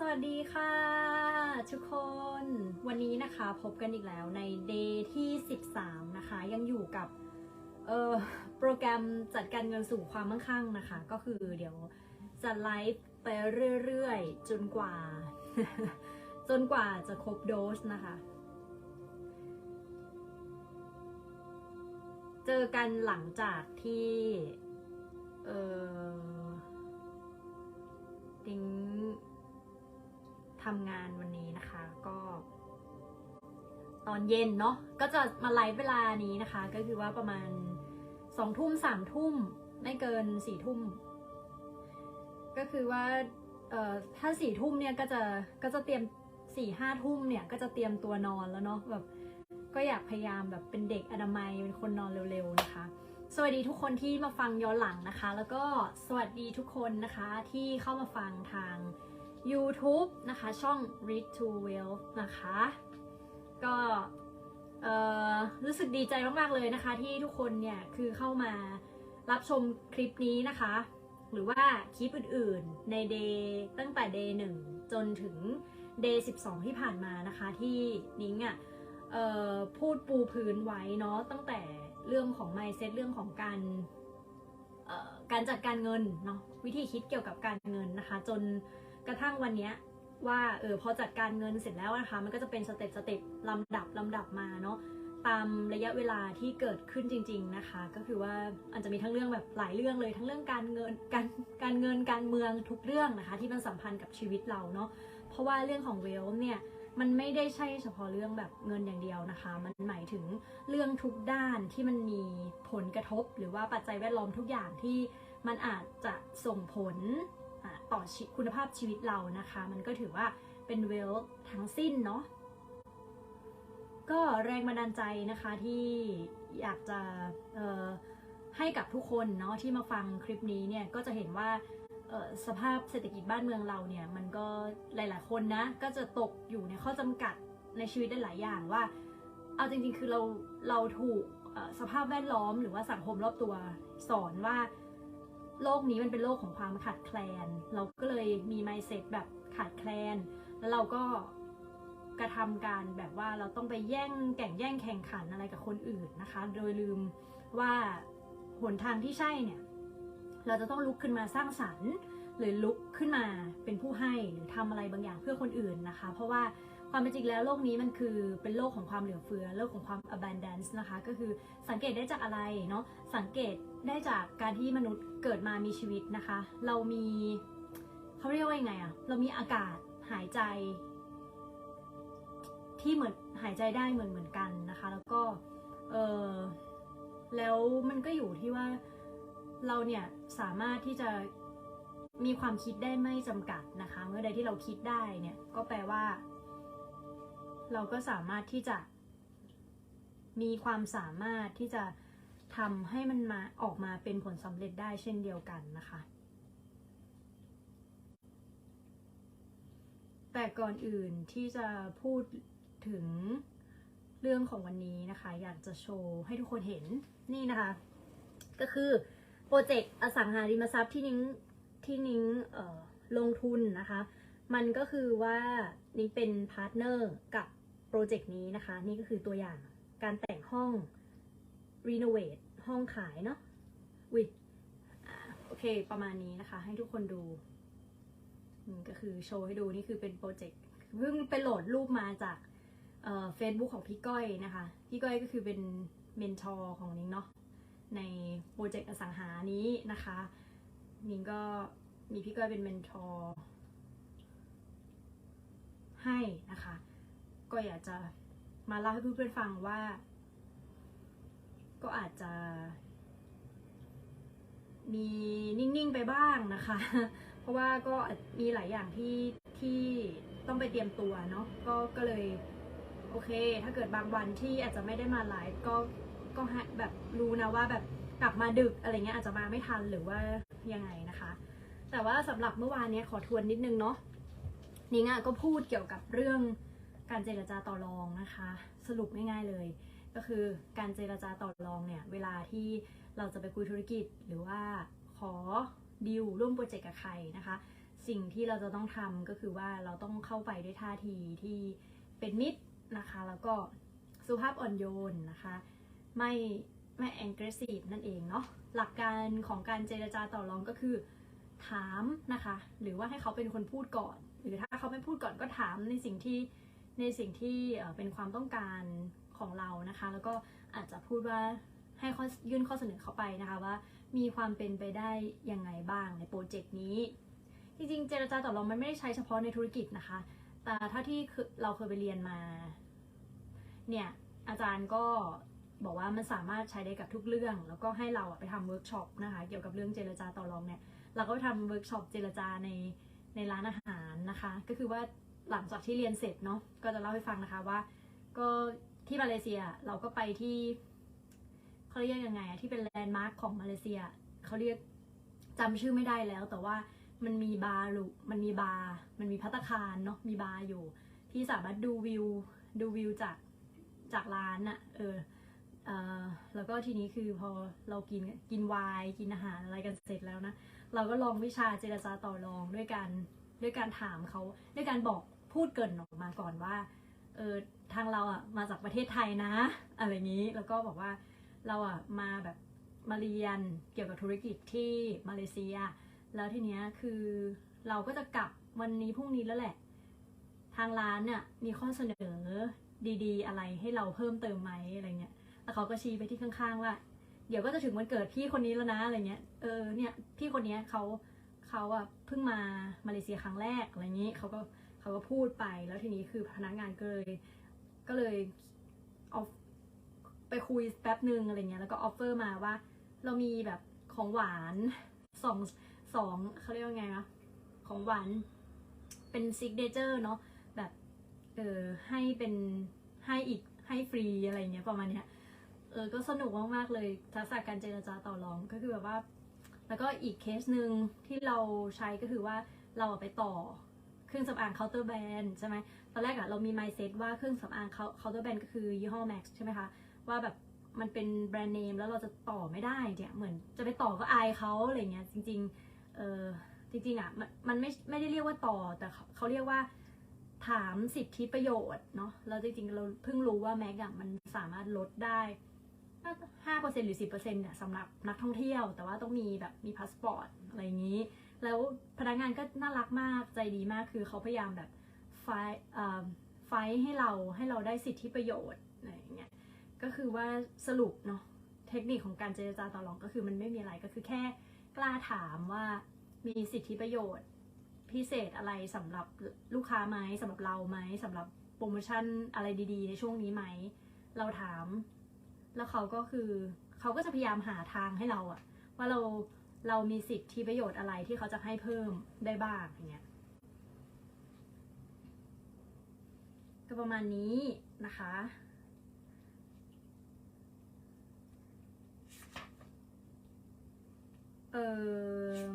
สวัสดีค่ะ ทุกคนวันนี้นะคะพบกันอีกแล้วใน day ที่ 13 นะคะ ยังอยู่กับเอ่อโปรแกรมจัดการเงินสู่ความมั่งคั่งนะคะ ก็คือเดี๋ยวจะไลฟ์ไปเรื่อยๆ จนกว่า จนกว่าจะครบโดสนะคะ เจอกันหลังจากที่ เอ่อ ทำงานวันนี้นะคะ ก็ ตอนเย็นเนาะก็จะมาไลฟ์เวลานี้นะคะ ก็คือว่าประมาณสองทุ่มสามทุ่มไม่เกินสี่ทุ่มก็คือว่าถ้าสี่ทุ่มเนี่ยก็จะก็จะเตรียมสี่ห้าทุ่มเนี่ยก็จะเตรียมตัวนอนแล้วเนาะแบบก็อยากพยายามแบบเป็นเด็กอนามัยเป็นคนนอนเร็วๆนะคะ สวัสดีทุกคนที่มาฟังย้อนหลังนะคะ แล้วก็สวัสดีทุกคนนะคะที่เข้ามาฟังทาง YouTube นะคะช่อง Read to Wealth นะคะ ก็รู้สึกดีใจมาก ๆ เลยนะคะ ที่ทุกคนเนี่ย คือเข้ามารับชมคลิปนี้นะคะ หรือว่าคลิปอื่นๆ ใน Day ตั้งแต่ Day 1จนถึง Day 12ที่ผ่านมานะคะ ที่นิ้งอะ่ะพูดปูพื้นไว้เนาะตั้งแต่เรื่องของ mindset เรื่องของการการจัดการเงินเนาะวิธีคิดเกี่ยวกับการเงินนะคะ จน กระทั่งวันเนี้ยว่าเออพอจัดการเงินเสร็จแล้วนะคะ มันก็จะเป็นสเต็ปสเต็ปลำดับลำดับมาเนาะตามระยะเวลาที่เกิดขึ้นจริง ๆนะคะ ก็คือว่าอาจจะมีทั้งเรื่องแบบหลายเรื่องเลย ทั้งเรื่องการเงินการการเงินการเมืองทุกเรื่องนะคะ ที่มันสัมพันธ์กับชีวิตเราเนาะเพราะว่าเรื่องของเวลเนี่ยมันไม่ได้ใช่เฉพาะเรื่องแบบเงินอย่างเดียวนะคะ มันหมายถึงเรื่องทุกด้านที่มันมีผลกระทบ หรือว่าปัจจัยแวดล้อมทุกอย่างที่มันอาจจะส่งผล ต่อคุณภาพชีวิตเรานะคะ มันก็ถือว่าเป็นเวลทั้งสิ้นเนาะก็แรงบันดาลใจนะคะที่อยากจะให้กับทุกคนเนาะที่มาฟังคลิปนี้เนี่ยก็จะเห็นว่าสภาพเศรษฐกิจบ้านเมืองเราเนี่ยมันก็หลาย ๆ คนนะก็จะตกอยู่ในข้อจำกัดในชีวิตได้หลายอย่างว่า เอาจริง ๆ คือเราเราถูกสภาพแวดล้อมหรือว่าสังคมรอบตัวสอนว่า โลกนี้มันเป็นโลกของความขาดแคลน เราก็เลยมี mindset แบบขาดแคลน แล้วเราก็กระทำการแบบว่าเราต้องไปแย่งแข่งแย่งแข่งขันอะไรกับคนอื่นนะคะ โดยลืมว่าหนทางที่ใช่เนี่ย เราจะต้องลุกขึ้นมาสร้างสรรค์ หรือลุกขึ้นมาเป็นผู้ให้หรือทำอะไรบางอย่างเพื่อคนอื่นนะคะ เพราะว่า ความเป็นจริงแล้วโลกนี้มันคือเป็นโลกของความเหลือเฟือ โลกของความ abundance นะคะ ก็คือสังเกตได้จากอะไรเนาะ สังเกตได้จากการที่มนุษย์เกิดมามีชีวิตนะคะ เรามีเขาเรียกว่ายังไงอะเรามีอากาศหายใจ ที่เหมือนหายใจได้เหมือนเหมือนกันนะคะ แล้วก็เออแล้วมันก็อยู่ที่ว่าเราเนี่ยสามารถที่จะมีความคิดได้ไม่จำกัดนะคะ เมื่อใดที่เราคิดได้เนี่ยก็แปลว่า เราก็สามารถที่จะ มีความสามารถที่จะทำให้มันมาออกมาเป็นผลสำเร็จได้เช่นเดียวกันนะคะ แต่ก่อนอื่นที่จะพูดถึงเรื่องของวันนี้นะคะ อยากจะโชว์ให้ทุกคนเห็นนี่นะคะ ก็คือโปรเจกต์อสังหาริมทรัพย์ที่นิ้งที่นิ้งลงทุนนะคะ มันก็คือว่านิ้งเป็นพาร์ทเนอร์กับ รเจกต์นี้นะคะ นี่ก็คือตัวอย่างการแต่งห้องรีโนเวทห้องขายเนาะวิโอเค ประมาณนี้นะคะ ให้ทุกคนดูนี่ก็คือโชว์ให้ดูนี่คือเป็นโปรเจกต์เพิ่งไปโหลดรูปมาจากเฟซบุ๊กของพี่ก้อยนะคะ พี่ก้อยก็คือเป็นเมนทอร์ของนิ้งเนาะในโปรเจกต์อสังหานี้นะคะนิ้งก็มีพี่ก้อยเป็นเมนทอร์ให้นะคะ ก็อยากจะมาเล่าให้เพื่อนๆฟังว่า ก็อาจจะ มีนิ่งๆไปบ้างนะคะ เพราะว่าก็มีหลายอย่างที่ที่ต้องไปเตรียมตัวเนาะก็ก็เลยโอเค ถ้าเกิดบางวันที่อาจจะไม่ได้มาไลฟ์ก็ก็ให้แบบรู้นะว่าแบบกลับมาดึกอะไรเงี้ยอาจจะมาไม่ทันหรือว่ายังไงนะคะ แต่ว่าสำหรับเมื่อวานเนี้ยขอทวนนิดนึงเนาะนิ้งอะก็พูดเกี่ยวกับเรื่อง การเจรจาต่อรองนะคะ สรุปง่ายๆเลย ก็คือการเจรจาต่อรองเนี่ย เวลาที่เราจะไปคุยธุรกิจหรือว่าขอดีลร่วมโปรเจกต์กับใครนะคะ สิ่งที่เราจะต้องทำก็คือว่าเราต้องเข้าไปด้วยท่าทีที่เป็นมิตรนะคะ แล้วก็สุภาพอ่อนโยนนะคะ ไม่ไม่ aggressive นั่นเองเนาะหลักการของการเจรจาต่อรองก็คือ ถามนะคะ หรือว่าให้เขาเป็นคนพูดก่อน หรือถ้าเขาไม่พูดก่อนก็ถามในสิ่งที่ ในสิ่งที่เป็นความต้องการของเรานะคะ แล้วก็อาจจะพูดว่าให้ยื่นข้อเสนอเขาไปนะคะว่า มีความเป็นไปได้ยังไงบ้างในโปรเจกต์นี้ จริงๆ เจรจาต่อรองมันไม่ได้ใช้เฉพาะในธุรกิจนะคะ แต่ถ้าที่เราเคยไปเรียนมา เนี่ยอาจารย์ก็บอกว่ามันสามารถใช้ได้กับทุกเรื่อง แล้วก็ให้เราไปทำเวิร์กช็อปนะคะเกี่ยวกับเรื่องเจรจาต่อรองเนี่ยเราก็ไปทำเวิร์กช็อปเจรจาในในร้านอาหารนะคะ ก็คือว่า หลังจากที่เรียนเสร็จเนาะก็จะเล่าให้ฟังนะคะว่า ก็ที่มาเลเซียเราก็ไปที่เขาเรียกยังไงอะที่เป็นแลนด์มาร์คของมาเลเซียเขาเรียกจำชื่อไม่ได้แล้ว แต่ว่ามันมีบาร์หรูมันมีบาร์มันมีพัตตาคารเนาะมีบาร์อยู่ ที่สามารถดูวิวดูวิวจากจากร้านอะเออเออแล้วก็ทีนี้คือพอเรากินกินไวน์กินอาหารอะไรกันเสร็จแล้วนะ เราก็ลองวิชาเจรจาต่อรองด้วยการด้วยการถามเขาด้วยการบอก พูดเกินออกมาก่อนว่าเออทางเราอะมาจากประเทศไทยนะ อะไรอย่างนี้แล้วก็บอกว่าเราอะมาแบบมาเรียนเกี่ยวกับธุรกิจที่มาเลเซีย แล้วทีเนี้ยคือเราก็จะกลับวันนี้พรุ่งนี้แล้วแหละ ทางร้านเนี่ยมีข้อเสนอดีๆ อะไรให้เราเพิ่มเติมไหมอะไรเงี้ยแล้วเขาก็ชี้ไปที่ข้างๆว่า เดี๋ยวก็จะถึงวันเกิดพี่คนนี้แล้วนะอะไรเงี้ยเออเนี่ยพี่คนเนี้ยเขาเขาอะเพิ่งมามาเลเซียครั้งแรกอะไรอย่างนี้เขาก็ เขาก็พูดไปแล้วทีนี้คือพนักงานก็เลยก็เลยเอาไปคุยแป๊บหนึ่งอะไรเงี้ยแล้วก็ออฟเฟอร์มาว่า เรามีแบบของหวานสองสองเขาเรียกว่าไงนะของหวานเป็นซิกเนเจอร์เนาะแบบเออให้เป็นให้อีกให้ฟรีอะไรเงี้ยประมาณเนี้ยเออก็สนุกมากๆเลยทักษะการเจรจาต่อรองก็คือแบบว่า แล้วก็อีกเคสหนึ่งที่เราใช้ก็คือว่าเราไปต่อ รื่องสำอางเคาน์เตอร์แบรนด์ใช่ไหมตอนแรกอะเรามีไมเซ็ตว่าเครื่องสำอางเคาน์เตอร์แบรนด์ก็คือยี่ห้อ Max ใช่ไหมคะว่าแบบมันเป็นแบรนด์เนมแล้วเราจะต่อไม่ได้เนี่ยเหมือนจะไปต่อก็อายเขาอะไรเงี้ยจริงๆเออจริงๆอะมันมันไม่ไม่ได้เรียกว่าต่อแต่เขาเขาเรียกว่าถามสิทธิประโยชน์เนาะแล้วจริงๆเราเพิ่งรู้ว่าแม็กอะมันสามารถลดได้ห้าเปอร์เซ็นหรือสิบเปอร์เซ็นต์เนี่ยสำหรับนักท่องเที่ยว แต่ว่าต้องมีแบบมีพาสปอร์ตอะไรอย่างนี้ แล้วพนักงานก็น่ารักมากใจดีมากคือเขาพยายามแบบไฟไฟให้เราให้เราได้สิทธิประโยชน์อะไรอย่างเงี้ยก็คือว่าสรุปเนาะเทคนิคของการเจรจาต่อรองก็คือมันไม่มีอะไรก็คือแค่กล้าถามว่ามีสิทธิประโยชน์พิเศษอะไรสำหรับลูกค้าไหมสำหรับเราไหมสำหรับโปรโมชั่นอะไรดีๆ ในช่วงนี้ไหม เราถาม แล้วเขาก็คือเขาก็จะพยายามหาทางให้เราอะว่าเรา เรามีสิทธิประโยชน์อะไรที่เขาจะให้เพิ่มได้บ้างอย่างเงี้ยก็ประมาณนี้นะคะ เออ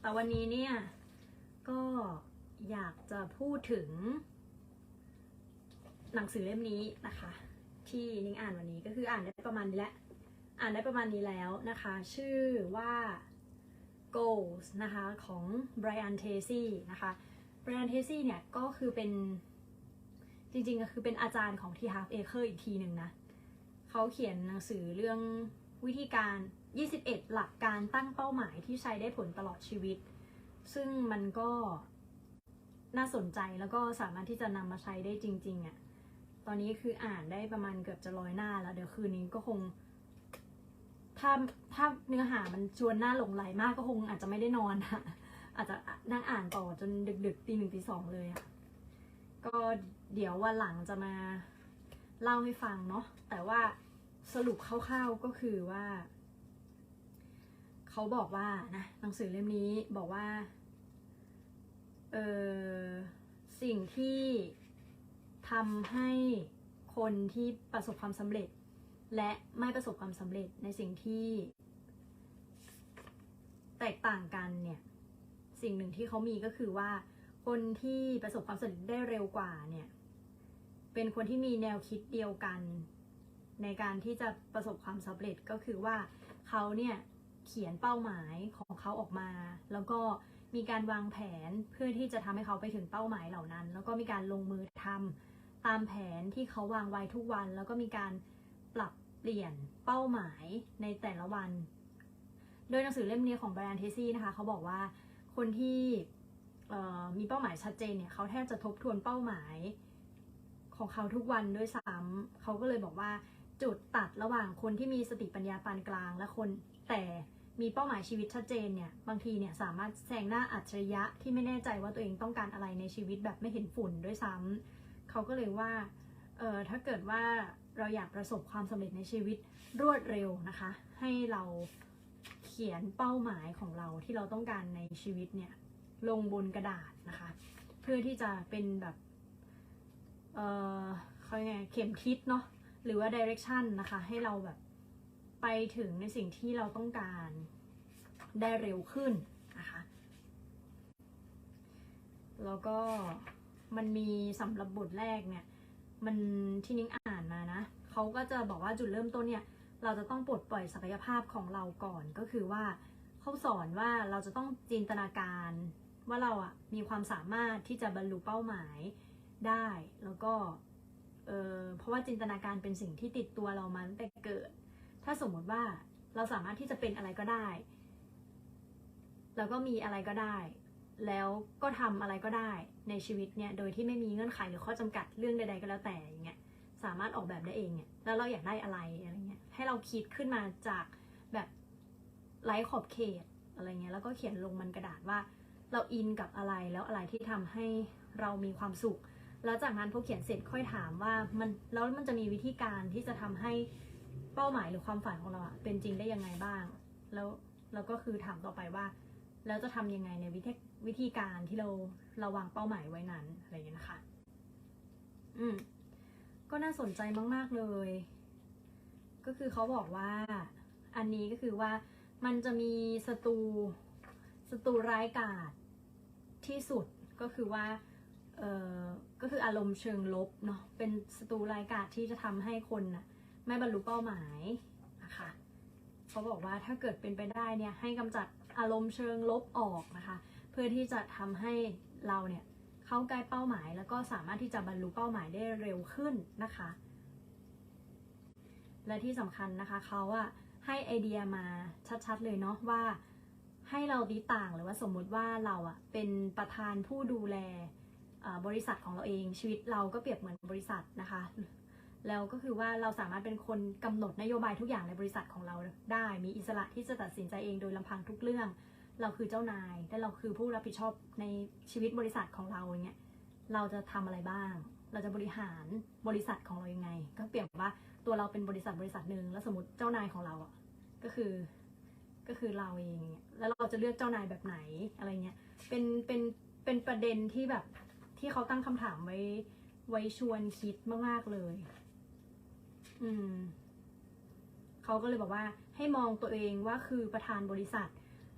แต่วันนี้เนี่ย ก็อยากจะพูดถึง หนังสือเล่มนี้นะคะ ที่นิ้งอ่านวันนี้ก็คืออ่านได้ประมาณนี้แหละ อ่านได้ประมาณนี้แล้วนะคะ ชื่อว่า Goals นะคะของ Brian Tracy นะคะ Brian Tracy เนี่ยก็คือเป็นจริงๆก็คือเป็นอาจารย์ของ T Half Acre อีกทีหนึ่งนะเขาเขียนหนังสือเรื่องวิธีการ 21 หลักการตั้งเป้าหมายที่ใช้ได้ผลตลอดชีวิต ซึ่งมันก็น่าสนใจแล้วก็สามารถที่จะนำมาใช้ได้จริงๆอะ่ะตอนนี้คืออ่านได้ประมาณเกือบจะร้อยหน้าแล้ว เดี๋ยวคืนนี้ก็คง ถ้าถ้าเนื้อหามันชวนหน้าหลงไหลมากก็คงอาจจะไม่ได้นอนอะอาจจะนั่งอ่านต่อจนดึกๆตีหนึ่งตีสองเลยอะก็เดี๋ยววันหลังจะมาเล่าให้ฟังเนาะแต่ว่าสรุปคร่าวๆก็คือว่า เขาบอกว่านะหนังสือเล่มนี้บอกว่าเออสิ่งที่ทำให้คนที่ประสบความสำเร็จ และไม่ประสบความสำเร็จในสิ่งที่ แตกต่างกันเนี่ย สิ่งหนึ่งที่เขามีก็คือว่า คนที่ประสบความสำเร็จได้เร็วกว่าเนี่ย เป็นคนที่มีแนวคิดเดียวกัน ในการที่จะประสบความสำเร็จก็คือว่าเขาเนี่ยเขียนเป้าหมายของเขาออกมา แล้วก็มีการวางแผนเพื่อที่จะทำให้เขาไปถึงเป้าหมายเหล่านั้น แล้วก็มีการลงมือทำตามแผนที่เขาวางไว้ทุกวัน แล้วก็มีการ ปรับเปลี่ยนเป้าหมายในแต่ละวัน โดยหนังสือเล่มนี้ของแบรนด์เทซี่นะคะเขาบอกว่าคนที่มีเป้าหมายชัดเจนเนี่ยเขาแทบจะทบทวนเป้าหมายของเขาทุกวันด้วยซ้ำเขาก็เลยบอกว่าจุดตัดระหว่างคนที่มีสติปัญญาปานกลาง และคนแต่มีเป้าหมายชีวิตชัดเจนเนี่ยบางทีเนี่ยสามารถแซงหน้าอัจฉริยะที่ไม่แน่ใจว่าตัวเองต้องการอะไรในชีวิตแบบไม่เห็นฝุ่นด้วยซ้ำเขาก็เลยว่าเออถ้าเกิดว่า เราอยากประสบความสำเร็จในชีวิตรวดเร็วนะคะ ให้เราเขียนเป้าหมายของเราที่เราต้องการในชีวิตเนี่ยลงบนกระดาษนะคะ เพื่อที่จะเป็นแบบ เออเขาเรียไงเข็มทิศเนาะหรือว่า direction นะคะ ให้เราแบบไปถึงในสิ่งที่เราต้องการได้เร็วขึ้นนะคะ แล้วก็มันมีสำหรับบทแรกเนี่ย มันที่นิ้งอ่านมานะเขาก็จะบอกว่าจุดเริ่มต้นเนี่ย เราจะต้องปลดปล่อยศักยภาพของเราก่อนก็คือว่าเขาสอนว่าเราจะต้องจินตนาการ ว่าเราอะมีความสามารถที่จะบรรลุเป้าหมายได้ แล้วก็เออเพราะว่าจินตนาการเป็นสิ่งที่ติดตัวเรามาตั้งแต่เกิด ถ้าสมมติว่าเราสามารถที่จะเป็นอะไรก็ได้ แล้วก็มีอะไรก็ได้ แล้วก็ทำอะไรก็ได้ในชีวิตเนี่ยโดยที่ไม่มีเงื่อนไขหรือข้อจำกัดเรื่องใดๆก็แล้วแต่อย่างเงี้ยสามารถออกแบบได้เองเนี่ยแล้วเราอยากได้อะไรอะไรเงี้ยให้เราคิดขึ้นมาจากแบบไร้ขอบเขตอะไรเงี้ยแล้วก็เขียนลงบนกระดาษว่า เราอินกับอะไรแล้วอะไรที่ทำให้เรามีความสุข แล้วจากนั้นพอเขียนเสร็จค่อยถามว่ามันแล้วมันจะมีวิธีการที่จะทำให้เป้าหมายหรือความฝันของเราอะเป็นจริงได้ยังไงบ้าง แล้วเราก็คือถามต่อไปว่า แล้วจะทำยังไงในวิธีวิธีการที่เราเราวางเป้าหมายไว้นั้นอะไรอย่างเงี้ยนะคะ อืมก็น่าสนใจมาก ๆ เลย ก็คือเขาบอกว่า อันนี้ก็คือว่ามันจะมีศัตรูศัตรูร้ายกาจที่สุดก็คือว่า เออก็คืออารมณ์เชิงลบเนาะ เป็นศัตรูร้ายกาจที่จะทำให้คนน่ะ ไม่บรรลุเป้าหมายนะคะ เขาบอกว่าถ้าเกิดเป็นไปได้เนี่ยให้กำจัด อารมณ์เชิงลบออกนะคะ เพื่อที่จะทำให้เราเนี่ยเข้าใกล้เป้าหมาย แล้วก็สามารถที่จะบรรลุเป้าหมายได้เร็วขึ้นนะคะ และที่สำคัญนะคะเขาอะให้ไอเดียมาชัดๆเลยเนาะว่าให้เราตีต่างหรือว่าสมมุติว่าเราอะเป็นประธานผู้ดูแลบริษัทของเราเองชีวิตเราก็เปรียบเหมือนบริษัทนะคะ แล้วก็คือว่าเราสามารถเป็นคนกำหนดนโยบายทุกอย่างในบริษัทของเราได้ มีอิสระที่จะตัดสินใจเองโดยลำพังทุกเรื่อง เราคือเจ้านาย และเราคือผู้รับผิดชอบในชีวิตบริษัทของเราอย่างเงี้ย เราจะทำอะไรบ้าง เราจะบริหารบริษัทของเรายังไง ก็เปรียบว่าตัวเราเป็นบริษัทบริษัทหนึ่งแล้วสมมติเจ้านายของเราอะ ก็คือ ก็คือเราเอง แล้วเราจะเลือกเจ้านายแบบไหนอะไรเงี้ย เป็น เป็น เป็นประเด็นที่แบบที่เขาตั้งคำถามไว้ ไว้ชวนคิดมากๆเลย อืมเขาก็เลยบอกว่าให้มองตัวเองว่าคือประธานบริษัท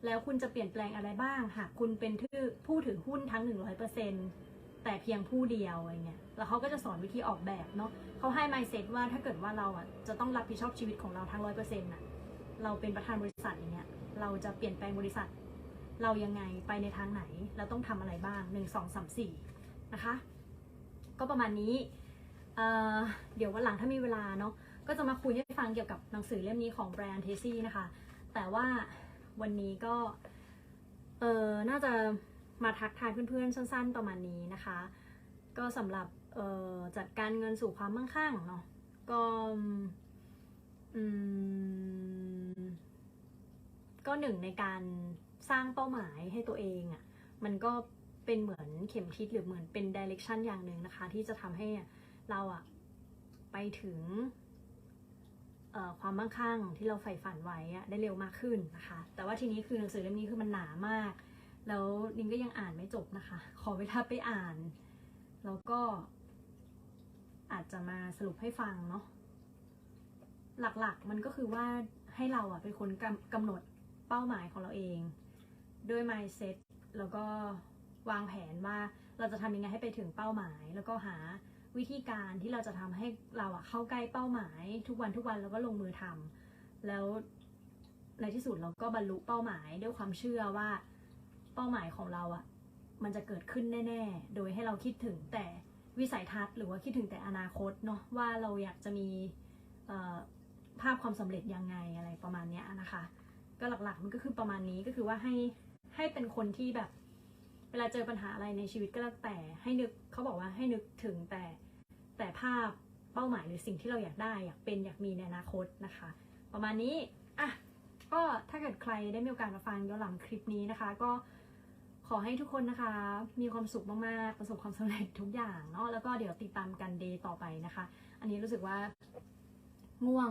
แล้วคุณจะเปลี่ยนแปลงอะไรบ้าง หากคุณเป็นผู้ถือหุ้นทั้ง 100%แต่เพียงผู้เดียวอะไรเงี้ยแล้วเขาก็จะสอนวิธีออกแบบเนาะเขาให้ mindset ว่าถ้าเกิดว่าเราอะจะต้องรับผิดชอบชีวิตของเราทั้ง100%น่ะเราเป็นประธานบริษัทอย่างเงี้ย เราจะเปลี่ยนแปลงบริษัท เรายังไงไปในทางไหน เราต้องทำอะไรบ้าง1 2 3 4นะคะ ก็ประมาณนี้ เเดี๋ยววันหลังถ้ามีเวลาเนาะก็จะมาคุยให้ฟังเกี่ยวกับหนังสือเล่มนี้ของแบรนด์เทซี่นะคะ แต่ว่าวันนี้ก็เออน่าจะมาทักทายเพื่อนๆสั้น ๆ ประมาณนี้นะคะ ก็สำหรับเออจัดการเงินสู่ความมั่งคั่งเนาะก็อืมก็หนึ่งในการสร้างเป้าหมายให้ตัวเองอะ่ะมันก็เป็นเหมือนเข็มทิศหรือเหมือนเป็นดิเรกชันอย่างหนึ่งนะคะ ที่จะทำให้ เราอะไปถึงความมั่งคั่งที่เราใฝ่ฝันไว้อะได้เร็วมากขึ้นนะคะ แต่ว่าทีนี้คือหนังสือเล่มนี้คือมันหนามาก แล้วนิงก็ยังอ่านไม่จบนะคะ ขอเวลาไปอ่าน แล้วก็อาจจะมาสรุปให้ฟังเนาะ หลักๆมันก็คือว่าให้เราอะเป็นคนกำกำหนดเป้าหมายของเราเอง ด้วย mindset แล้วก็วางแผนว่าเราจะทำยังไงให้ไปถึงเป้าหมาย แล้วก็หา วิธีการที่เราจะทำให้เราอะเข้าใกล้เป้าหมาย ทุกวันทุกวันแล้วก็ลงมือทำแล้วในที่สุดเราก็บรรลุเป้าหมายด้วยความเชื่อว่าเป้าหมายของเราอะมันจะเกิดขึ้นแน่ ๆ โดยให้เราคิดถึงแต่วิสัยทัศน์หรือว่าคิดถึงแต่อนาคตเนาะว่าเราอยากจะมีภาพความสำเร็จยังไงอะไรประมาณเนี้ยนะคะ ก็หลักๆมันก็คือประมาณนี้ก็คือว่าให้ให้เป็นคนที่แบบ เวลาเจอปัญหาอะไรในชีวิตก็แล้วแต่ให้นึกเขาบอกว่าให้นึกถึงแต่แต่ภาพเป้าหมายหรือสิ่งที่เราอยากได้อยากเป็นอยากมีในอนาคตนะคะ ประมาณนี้อะก็ถ้าเกิดใครได้มีโอกาสมาฟังย้อนหลังคลิปนี้นะคะ ก็ขอให้ทุกคนนะคะ มีความสุขมากๆประสบความสำเร็จทุกอย่างเนาะแล้วก็เดี๋ยวติดตามกันเดย์ต่อไปนะคะ อันนี้รู้สึกว่าง่วง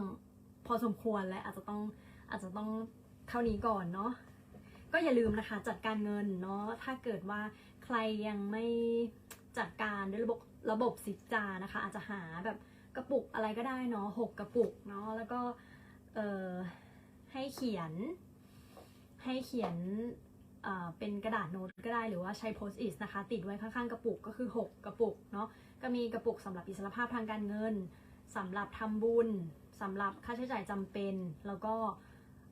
พอสมควรและอาจจะต้องอาจจะต้องเท่านี้ก่อนเนาะ ก็อย่าลืมนะคะ จัดการเงินเนาะถ้าเกิดว่าใครยังไม่จัดการด้วยระบบระบบสิจานะคะ อาจจะหาแบบกระปุกอะไรก็ได้เนาะหกกระปุกเนาะแล้วก็เออให้เขียน ให้เขียนเป็นกระดาษโน้ตก็ได้หรือว่าใช้โพสต์อิทนะคะ ติดไว้ข้างๆกระปุกก็คือ 6 กระปุกเนาะก็มีกระปุกสำหรับอิสรภาพทางการเงินสำหรับทำบุญสำหรับค่าใช้จ่ายจำเป็น แล้วก็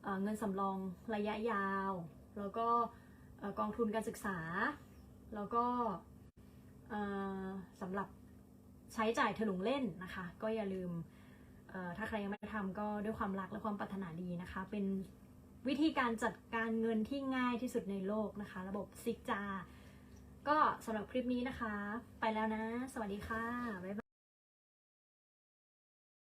เเงินสำรองระยะยาว แล้วก็กองทุนการศึกษา แล้วก็สำหรับใช้จ่ายถลุงเล่นนะคะ ก็อย่าลืมถ้าใครยังไม่ทำก็ด้วยความรักและความปรารถนาดีนะคะ เป็นวิธีการจัดการเงินที่ง่ายที่สุดในโลกนะคะ ระบบซิกจา ก็สำหรับคลิปนี้นะคะ ไปแล้วนะ สวัสดีค่ะ บ๊ายบาย